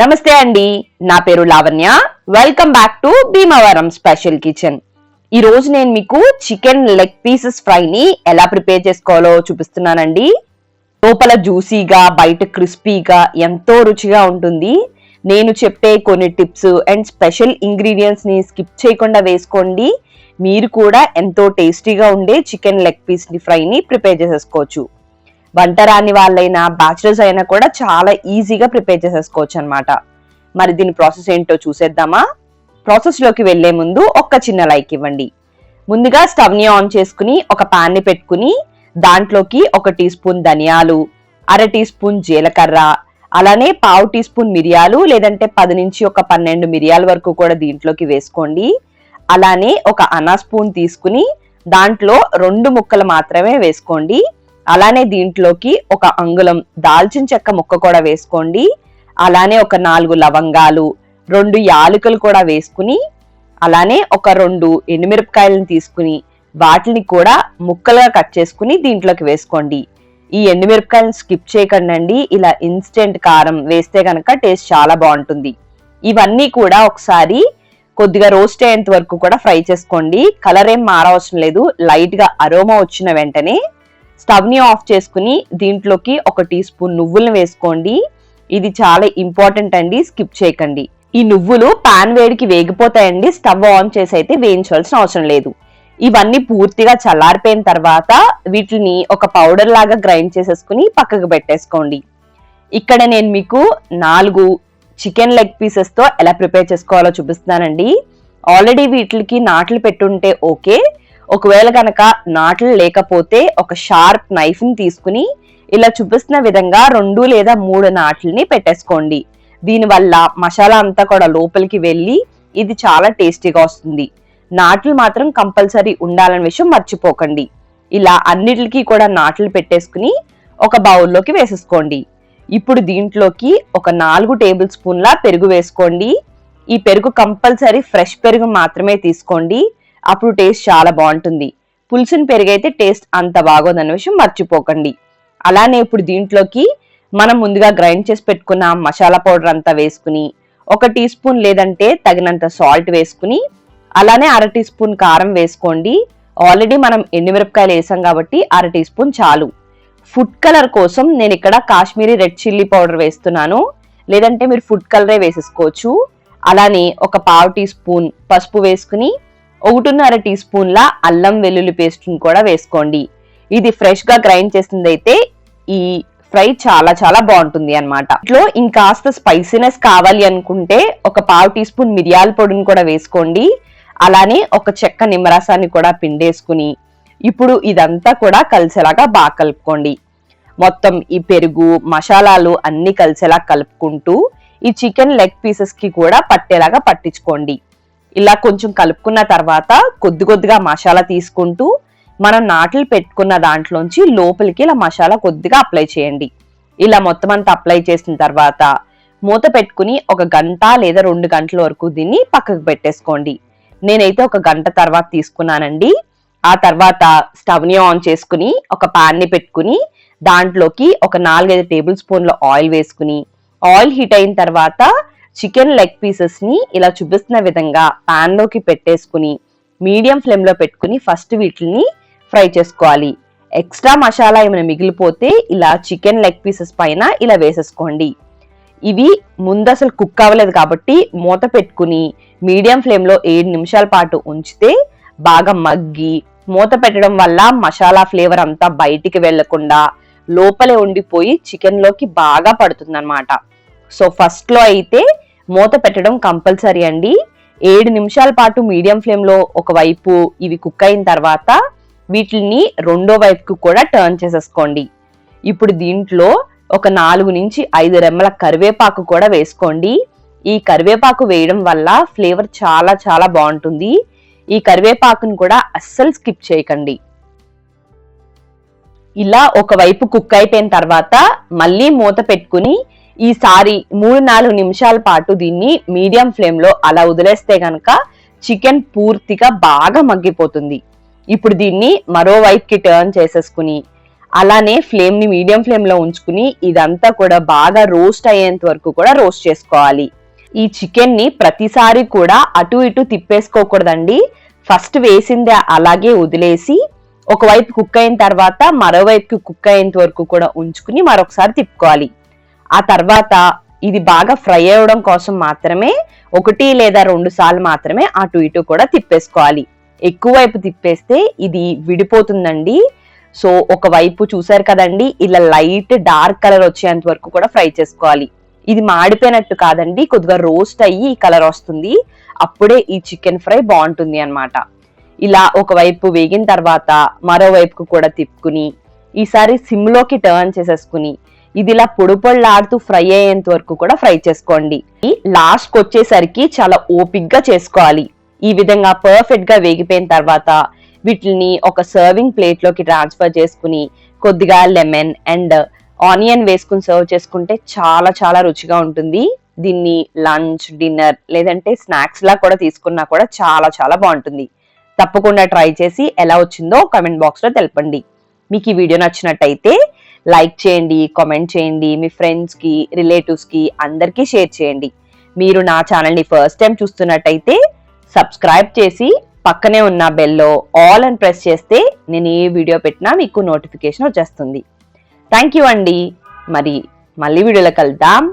నమస్తే అండి. నా పేరు Lavanya. Welcome back to Bhimavaram special kitchen ఈ రోజు నేను మీకు చికెన్ లెగ్ పీసెస్ ఫ్రైని ఎలా ప్రిపేర్ చేసుకోవాలో చూపిస్తున్నానండి. లోపల జ్యూసీగా బయట క్రిస్పీగా ఎంతో రుచిగా ఉంటుంది. నేను చెప్పే కొన్ని టిప్స్ అండ్ స్పెషల్ ఇంగ్రీడియంట్స్ని స్కిప్ చేయకుండా వేసుకోండి. మీరు కూడా ఎంతో టేస్టీగా ఉండే చికెన్ లెగ్ పీస్ ఫ్రైని ప్రిపేర్ చేసేసుకోవచ్చు. వంట రాని వాళ్ళైనా బ్యాచులర్స్ అయినా కూడా చాలా ఈజీగా ప్రిపేర్ చేసేసుకోవచ్చు అనమాట మరి దీని ప్రాసెస్ ఏంటో చూసేద్దామా? ప్రాసెస్లోకి వెళ్ళే ముందు ఒక్క చిన్న లైక్ ఇవ్వండి. ముందుగా స్టవ్ని ఆన్ చేసుకుని ఒక పాన్ని పెట్టుకుని దాంట్లోకి ఒక టీ స్పూన్ ధనియాలు అర టీ స్పూన్ జీలకర్ర అలానే పావు టీ స్పూన్ మిరియాలు లేదంటే పది నుంచి ఒక పన్నెండు మిరియాల వరకు కూడా దీంట్లోకి వేసుకోండి. అలానే ఒక అనా స్పూన్ తీసుకుని దాంట్లో రెండు ముక్కలు మాత్రమే వేసుకోండి. అలానే దీంట్లోకి ఒక అంగుళం దాల్చిన చెక్క ముక్క కూడా వేసుకోండి. అలానే ఒక నాలుగు లవంగాలు రెండు యాలకులు కూడా వేసుకుని అలానే ఒక రెండు ఎండుమిరపకాయలను తీసుకుని వాటిని కూడా ముక్కలుగా కట్ చేసుకుని దీంట్లోకి వేసుకోండి. ఈ ఎండుమిరపకాయలను స్కిప్ చేయకండి ఇలా ఇన్స్టెంట్ కారం వేస్తే కనుక టేస్ట్ చాలా బాగుంటుంది. ఇవన్నీ కూడా ఒకసారి కొద్దిగా రోస్ట్ అయ్యేంత వరకు కూడా ఫ్రై చేసుకోండి. కలర్ ఏం మారవసరం లేదు. లైట్గా అరోమా వచ్చిన వెంటనే స్టవ్ని ఆఫ్ చేసుకుని దీంట్లోకి ఒక టీ స్పూన్ నువ్వులను వేసుకోండి. ఇది చాలా ఇంపార్టెంట్ అండి స్కిప్ చేయకండి. ఈ నువ్వులు పాన్ వేడికి వేగిపోతాయండి స్టవ్ ఆన్ చేసి అయితే వేయించాల్సిన అవసరం లేదు. ఇవన్నీ పూర్తిగా చల్లారిపోయిన తర్వాత వీటిని ఒక పౌడర్ లాగా గ్రైండ్ చేసేసుకుని పక్కకు పెట్టేసుకోండి. ఇక్కడ నేను మీకు నాలుగు చికెన్ లెగ్ పీసెస్తో ఎలా ప్రిపేర్ చేసుకోవాలో చూపిస్తున్నానండి. ఆల్రెడీ వీటికి నాట్లు పెట్టుంటే ఓకే. ఒకవేళ కనుక నాట్లు లేకపోతే ఒక షార్ప్ నైఫ్ని తీసుకుని ఇలా చూపిస్తున్న విధంగా రెండు లేదా మూడు నాట్లని పెట్టేసుకోండి. దీనివల్ల మసాలా అంతా కూడా లోపలికి వెళ్ళి ఇది చాలా టేస్టీగా వస్తుంది. నాట్లు మాత్రం కంపల్సరీ ఉండాలనే విషయం మర్చిపోకండి. ఇలా అన్నిటికీ కూడా నాట్లు పెట్టేసుకుని ఒక బౌల్లోకి వేసేసుకోండి. ఇప్పుడు దీంట్లోకి ఒక నాలుగు టేబుల్ స్పూన్ల పెరుగు వేసుకోండి. ఈ పెరుగు కంపల్సరీ ఫ్రెష్ పెరుగు మాత్రమే తీసుకోండి. అప్పుడు టేస్ట్ చాలా బాగుంటుంది. పులుసుని పెరిగైతే టేస్ట్ అంత బాగోదన్న విషయం మర్చిపోకండి. అలానే ఇప్పుడు దీంట్లోకి మనం ముందుగా గ్రైండ్ చేసి పెట్టుకున్న మసాలా పౌడర్ అంతా వేసుకుని ఒక టీ స్పూన్ లేదంటే తగినంత సాల్ట్ వేసుకుని అలానే అర టీ స్పూన్ కారం వేసుకోండి. ఆల్రెడీ మనం ఎండుమిరపకాయలు వేసాం కాబట్టి అర టీ స్పూన్ చాలు. ఫుడ్ కలర్ కోసం నేను ఇక్కడ కాశ్మీరీ రెడ్ చిల్లీ పౌడర్ వేస్తున్నాను. లేదంటే మీరు ఫుడ్ కలరే వేసేసుకోవచ్చు. అలానే ఒక పావు టీ స్పూన్ పసుపు వేసుకుని ఒకటిన్నర టీ స్పూన్ల అల్లం వెల్లుల్లి పేస్ట్ని కూడా వేసుకోండి. ఇది ఫ్రెష్గా గ్రైండ్ చేసింది అయితే ఈ ఫ్రై చాలా చాలా బాగుంటుంది అనమాట ఇట్లో ఇంకాస్త స్పైసీనెస్ కావాలి అనుకుంటే ఒక పావు టీ స్పూన్ మిరియాల పొడిని కూడా వేసుకోండి. అలానే ఒక చెక్క నిమ్మరసాన్ని కూడా పిండేసుకుని ఇప్పుడు ఇదంతా కూడా కలిసేలాగా బాగా కలుపుకోండి. మొత్తం ఈ పెరుగు మసాలాలు అన్ని కలిసేలా కలుపుకుంటూ ఈ చికెన్ లెగ్ పీసెస్కి కూడా పట్టేలాగా పట్టించుకోండి. ఇలా కొంచెం కలుపుకున్న తర్వాత కొద్ది కొద్దిగా మసాలా తీసుకుంటూ మనం నాట్లు పెట్టుకున్న దాంట్లోంచి లోపలికి ఇలా మసాలా కొద్దిగా అప్లై చేయండి. ఇలా మొత్తం అంతా అప్లై చేసిన తర్వాత మూత పెట్టుకుని ఒక గంట లేదా రెండు గంటల వరకు దీన్ని పక్కకు పెట్టేసుకోండి. నేనైతే ఒక గంట తర్వాత తీసుకున్నానండి. ఆ తర్వాత స్టవ్ని ఆన్ చేసుకుని ఒక ప్యాన్ని పెట్టుకుని దాంట్లోకి ఒక నాలుగైదు టేబుల్ స్పూన్ల ఆయిల్ వేసుకుని ఆయిల్ హీట్ అయిన తర్వాత చికెన్ లెగ్ పీసెస్ని ఇలా చూపిస్తున్న విధంగా పాన్లోకి పెట్టేసుకుని మీడియం ఫ్లేమ్లో పెట్టుకుని ఫస్ట్ వీటిని ఫ్రై చేసుకోవాలి. ఎక్స్ట్రా మసాలా ఏమైనా మిగిలిపోతే ఇలా చికెన్ లెగ్ పీసెస్ పైన ఇలా వేసేసుకోండి. ఇవి ముందు అసలు కుక్ అవ్వలేదు కాబట్టి మూత పెట్టుకుని మీడియం ఫ్లేమ్లో ఏడు నిమిషాల పాటు ఉంచితే బాగా మగ్గి మూత పెట్టడం వల్ల మసాలా ఫ్లేవర్ అంతా బయటికి వెళ్ళకుండా లోపలే ఉండిపోయి చికెన్లోకి బాగా పడుతుందన్నమాట. సో ఫస్ట్లో అయితే మూత పెట్టడం కంపల్సరీ అండి. ఏడు నిమిషాల పాటు మీడియం ఫ్లేమ్లో ఒక వైపు ఇవి కుక్ అయిన తర్వాత వీటిని రెండో వైపుకు కూడా టర్న్ చేసేసుకోండి. ఇప్పుడు దీంట్లో ఒక నాలుగు నుంచి ఐదు రెమ్మల కరివేపాకు కూడా వేసుకోండి. ఈ కరివేపాకు వేయడం వల్ల ఫ్లేవర్ చాలా చాలా బాగుంటుంది. ఈ కరివేపాకును కూడా అస్సలు స్కిప్ చేయకండి. ఇలా ఒకవైపు కుక్ అయిపోయిన తర్వాత మళ్ళీ మూత పెట్టుకుని ఈసారి మూడు నాలుగు నిమిషాల పాటు దీన్ని మీడియం ఫ్లేమ్లో అలా వదిలేస్తే గనక చికెన్ పూర్తిగా బాగా మగ్గిపోతుంది. ఇప్పుడు దీన్ని మరోవైపుకి టర్న్ చేసేసుకుని అలానే ఫ్లేమ్ని మీడియం ఫ్లేమ్లో ఉంచుకుని ఇదంతా కూడా బాగా రోస్ట్ అయ్యేంత వరకు కూడా రోస్ట్ చేసుకోవాలి. ఈ చికెన్ని ప్రతిసారి కూడా అటు ఇటు తిప్పేసుకోకూడదండి. ఫస్ట్ వేసిందే అలాగే వదిలేసి ఒకవైపు కుక్ అయిన తర్వాత మరోవైపుకి కుక్ అయ్యేంత వరకు కూడా ఉంచుకుని మరొకసారి తిప్పుకోవాలి. ఆ తర్వాత ఇది బాగా ఫ్రై అవ్వడం కోసం మాత్రమే ఒకటి లేదా రెండు సార్లు మాత్రమే అటు ఇటు కూడా తిప్పేసుకోవాలి. ఎక్కువ వైపు తిప్పేస్తే ఇది విడిపోతుందండి. సో ఒక వైపు చూసారు కదండి ఇలా లైట్ డార్క్ కలర్ వచ్చేంత వరకు కూడా ఫ్రై చేసుకోవాలి. ఇది మాడిపోయినట్టు కాదండి కొద్దిగా రోస్ట్ అయ్యి ఈ కలర్ వస్తుంది. అప్పుడే ఈ చికెన్ ఫ్రై బాగుంటుంది అన్నమాట. ఇలా ఒకవైపు వేగిన తర్వాత మరోవైపుకు కూడా తిప్పుకుని ఈసారి సిమ్లోకి టర్న్ చేసేసుకుని ఇది ఇలా పొడి ఫ్రై అయ్యేంత వరకు కూడా ఫ్రై చేసుకోండి. లాస్ట్కి వచ్చేసరికి చాలా ఓపిక్గా చేసుకోవాలి. ఈ విధంగా పర్ఫెక్ట్గా వేగిపోయిన తర్వాత వీటిని ఒక సర్వింగ్ ప్లేట్లోకి ట్రాన్స్ఫర్ చేసుకుని కొద్దిగా లెమన్ అండ్ ఆనియన్ వేసుకుని సర్వ్ చేసుకుంటే చాలా చాలా రుచిగా ఉంటుంది. దీన్ని లంచ్ డిన్నర్ లేదంటే స్నాక్స్ లా కూడా తీసుకున్నా కూడా చాలా చాలా బాగుంటుంది. తప్పకుండా ట్రై చేసి ఎలా వచ్చిందో కామెంట్ బాక్స్లో తెలపండి. మీకు ఈ వీడియో నచ్చినట్టయితే లైక్ చేయండి కామెంట్ చేయండి మీ ఫ్రెండ్స్కి రిలేటివ్స్కి అందరికీ షేర్ చేయండి. మీరు నా ఛానల్ని ఫస్ట్ టైం చూస్తున్నట్టయితే సబ్స్క్రైబ్ చేసి పక్కనే ఉన్న బెల్లో ఆల్ అని ప్రెస్ చేస్తే నేను ఏ వీడియో పెట్టినా మీకు నోటిఫికేషన్ వచ్చేస్తుంది. థ్యాంక్ యూ అండి. మరి మళ్ళీ వీడియోలో కలుద్దాం.